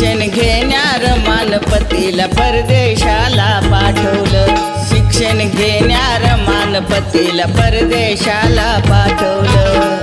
शिक्षण घेण्यार मानपतीला परदेशाला पाठवलं. शिक्षण घेण्यार मानपतीला परदेशाला पाठवलं.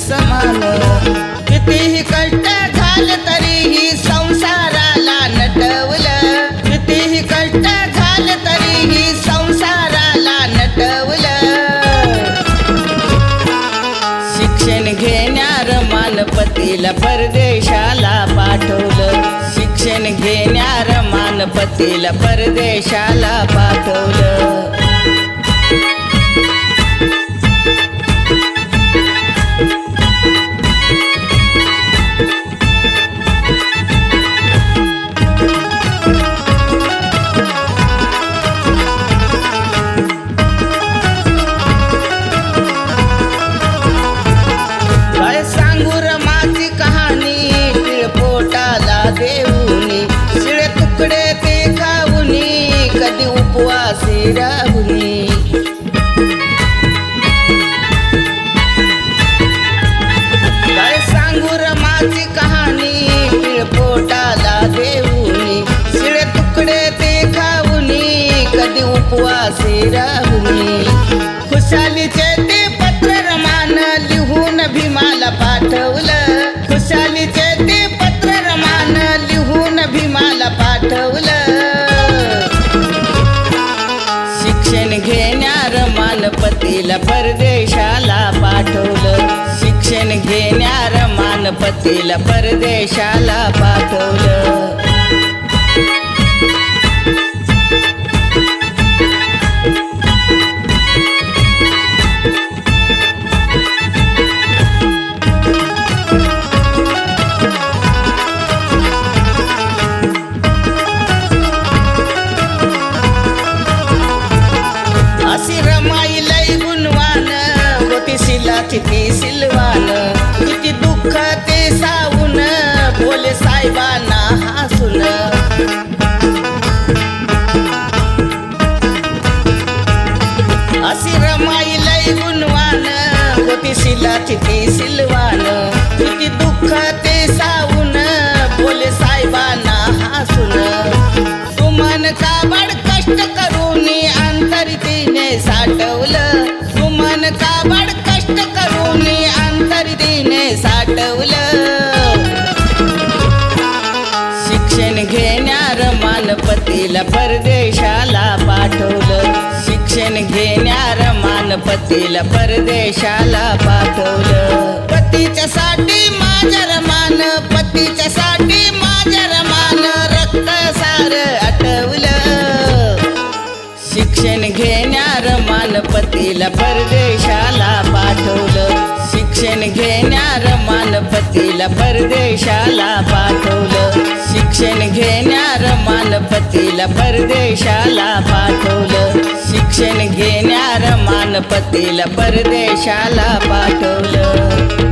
समान कितीही कष्ट झालं तरीही संसाराला नटवलं. कितीही कष्ट झालं तरीही संसाराला नटवलं. शिक्षण घेणार मानपतीला परदेशाला पाठवलं. शिक्षण घेणार मानपतीला परदेशाला पाठवलं. उपवासी काय सांगू रमाची कहाणी पोटाला देऊनी शिळे तुकडे ते खाऊनी कधी उपवासी राहुनी. खुशालीचे ते पत्र रमान लिहून भीमाला पाठवलं. खुशालीचे ते पत्र रमान लिहून भीमाला पाठवलं. परदेशाला पाठवलं. शिक्षण घेणार मानपतीला परदेशाला पाठवलं. तिला किती सिलवान किती दुःख ते सावून बोले साहेबांना हसून. अशी रमाई लय गुणवान होती शिला किती सिलवान किती दुःख ते सावून बोले साहेबांना हसून. सुमन काबड कष्ट कर शिक्षण घेण्यार मानपतीला परदेशाला पाठवलं. पतीच्या साठी माझ्या रमान पतीच्या साठी माझ्या रमान रक्त सार आठवलं शिक्षण घेण्यार मानपतीला परदेशाला पाठवलं. शिक्षण घेण्यार मानपतीला परदेशाला पाठवलं. शिक्षण घेण्यार मानपतीला परदेशाला पाठवलं. शिक्षण घेणार मानपतीला परदेशाला पाठवलं.